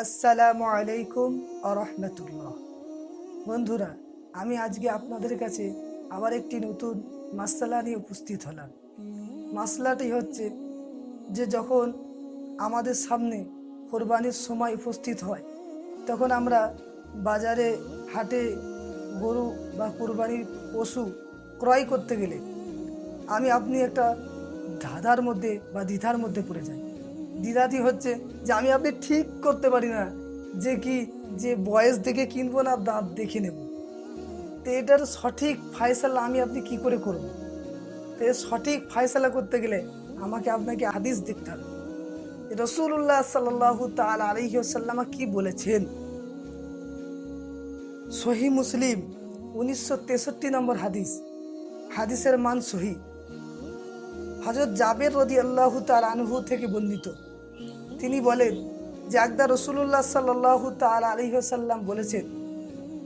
আসসালামু আলাইকুম রহমতুল্লাহ বন্ধুরা, আমি আজকে আপনাদের কাছে আবার একটি নতুন মাসালা নিয়ে উপস্থিত হলাম। মাসলাটি হচ্ছে যে যখন আমাদের সামনে কোরবানির সময় উপস্থিত হয়, তখন আমরা বাজারে, হাটে গরু বা কোরবানির পশু ক্রয় করতে গেলে আমি আপনি একটা ধাঁধার মধ্যে বা দ্বিধার মধ্যে পড়ে যাই। দ্বিধাটি হচ্ছে যে আমি আপনি ঠিক করতে পারি না, যে কি, যে বয়স দেখে কিনবো না, দাঁত দেখে নেব। তো এটার সঠিক ফায়সালা আমি আপনি কি করে করব? তো সঠিক ফায়সালা করতে গেলে আমাকে আপনাকে হাদিস দেখতে হবে। রসুল্লাহ সাল্লাহ তাল আলহিসাল্লামা কি বলেছেন? সহি মুসলিম উনিশশো তেষট্টি নম্বর হাদিস। হাদিসের মান সহি। হজরত জাবের রদি আল্লাহ তার আনহু থেকে বর্ণিত। তিনি বলেন যে একদা রসুল্লাহ সাল্লাহ তাল আলহিহাসাল্লাম বলেছেন,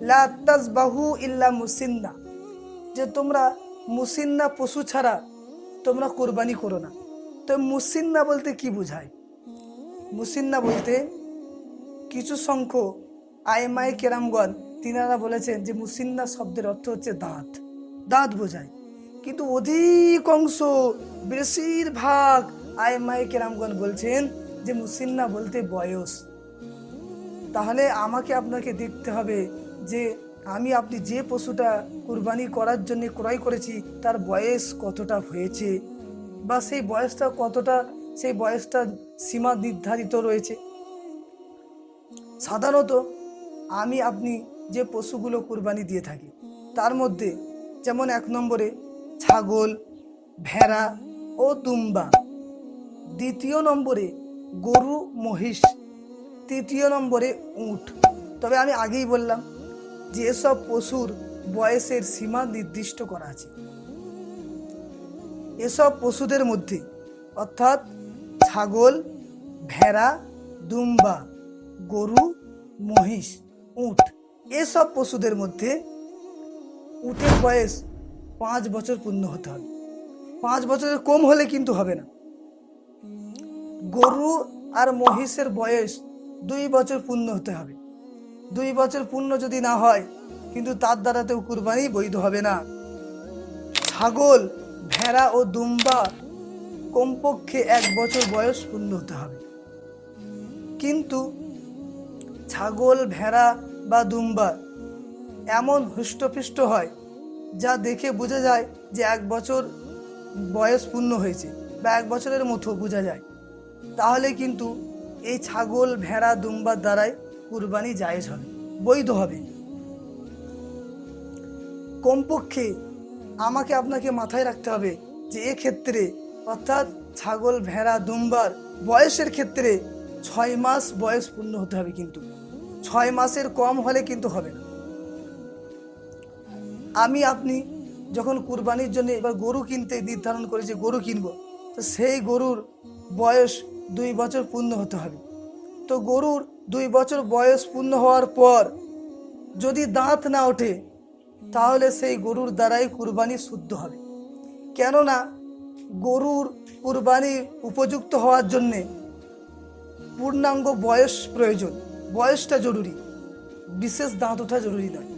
লা বাহু ইল্লা মুসিন্না। যে তোমরা মুসিন্না পশু ছাড়া তোমরা কোরবানি করো না। তো মুসিন্না বলতে কি বোঝায়? মুসিন্না বলতে কিছু সংখ্যক আইমাই কেরামগণ, তিনারা বলেছেন যে মুসিন্না শব্দের অর্থ হচ্ছে দাঁত। দাঁত বোঝায়। কিন্তু অধিকাংশ বেশিরভাগ আইমাই কেরামগণ বলছেন যে মুসিন্না বলতে বয়স। তাহলে আমাকে আপনাকে দেখতে হবে যে আমি আপনি যে পশুটা কুরবানি করার জন্য ক্রয় করেছি, তার বয়স কতটা হয়েছে বা সেই বয়সটা কতটা, সেই বয়সটা সীমা নির্ধারিত রয়েছে। সাধারণত আমি আপনি যে পশুগুলো কুরবানি দিয়ে থাকি, তার মধ্যে যেমন এক নম্বরে ছাগল, ভেড়া ও তুম্বা দ্বিতীয় নম্বরে গরু, মহিষ, তৃতীয় নম্বরে উট। তবে আমি আগেই বললাম যে এসব পশুর বয়সের সীমা নির্দিষ্ট করা আছে। এসব পশুদের মধ্যে অর্থাৎ ছাগল, ভেড়া, দুম্বা, গরু, মহিষ, উট এসব পশুদের মধ্যে উটের বয়স পাঁচ বছর পূর্ণ হতে হবে। পাঁচ বছরের কম হলে কিন্তু হবে না। গরু আর মহিষের বয়স দুই বছর পূর্ণ হতে হবে। দুই বছর পূর্ণ যদি না হয়, কিন্তু তার দ্বারাতেও কুরবানি বৈধ হবে না। ছাগল, ভেড়া ও দুম্বা কমপক্ষে এক বছর বয়স পূর্ণ হতে হবে। কিন্তু ছাগল, ভেড়া বা দুম্বা এমন হৃষ্টপুষ্ট হয়, যা দেখে বোঝা যায় যে এক বছর বয়স পূর্ণ হয়েছে বা এক বছরের মতো বোঝা যায়। তাহলে কিন্তু এই ছাগল, ভেড়া দুম্বার দ্বারাই কুরবানি জায়েজ হবে, বৈধ হবে। কমপক্ষে আমাকে আপনাকে মাথায় রাখতে হবে যে ক্ষেত্রে অর্থাৎ ছাগল, ভেড়া, দুম্বার বয়সের ক্ষেত্রে ছয় মাস বয়স পূর্ণ হতে হবে কিন্তু। ছয় মাসের কম হলে কিন্তু হবে না। আমি আপনি যখন কুরবানির জন্য এবার গরু কিনতে নির্ধারণ করেছি, গরু কিনবো, তো সেই গরুর বয়স দুই বছর পূর্ণ হতে হবে। তো গরুর দুই বছর বয়স পূর্ণ হওয়ার পর যদি দাঁত না ওঠে, তাহলে সেই গরুর দ্বারাই কুরবানি শুদ্ধ হবে। কেননা গরুর কুরবানি উপযুক্ত হওয়ার জন্যে পূর্ণাঙ্গ বয়স প্রয়োজন। বয়সটা জরুরি, বিশেষ দাঁত ওঠা জরুরি নয়।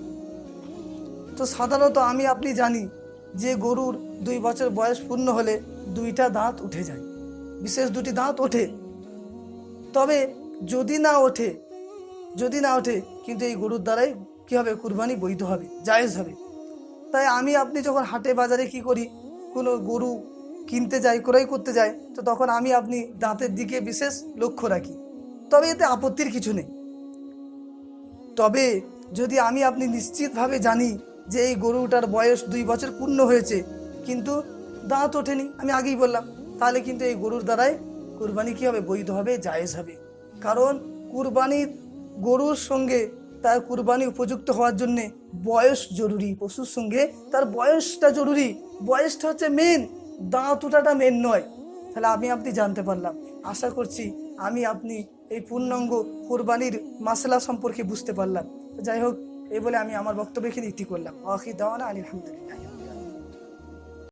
তো সাধারণত আমি, আপনি জানি যে গরুর দুই বছর বয়স পূর্ণ হলে দুইটা দাঁত উঠে যায়। বিশেষ দুটি দাঁত ওঠে। তবে যদি না ওঠে, যদি না ওঠে, কিন্তু এই গরুর দ্বারাই কী হবে? কুরবানি বৈধ হবে, জায়েজ হবে। তাই আমি, আপনি যখন হাটে বাজারে কি করি, কোনো গরু কিনতে যাই, ক্রয় করতে যাই, তো তখন আমি আপনি দাঁতের দিকে বিশেষ লক্ষ্য রাখি। তবে এতে আপত্তির কিছু নেই। তবে যদি আমি, আপনি নিশ্চিতভাবে জানি যে এই গরুটার বয়স দুই বছর পূর্ণ হয়েছে, কিন্তু দাঁত ওঠেনি, আমি আগেই বললাম তাহলে কিন্তু এই গরুর দ্বারাই কুরবানি কী হবে? বৈধ হবে, জায়েজ হবে। কারণ কুরবানির গরুর সঙ্গে তার কুরবানি উপযুক্ত হওয়ার জন্যে বয়স জরুরি। পশুর সঙ্গে তার বয়সটা জরুরি। বয়সটা হচ্ছে মেন দাঁত ওঠাটা মেন নয়। তাহলে আমি আপনি জানতে পারলাম। আশা করছি আমি আপনি এই পূর্ণাঙ্গ কোরবানির মাসলা সম্পর্কে বুঝতে পারলাম। যাই হোক, এই বলে আমি আমার বক্তব্য এখানে ইতি করলাম। আখি দাওয়ানা আলহামদুলিল্লাহ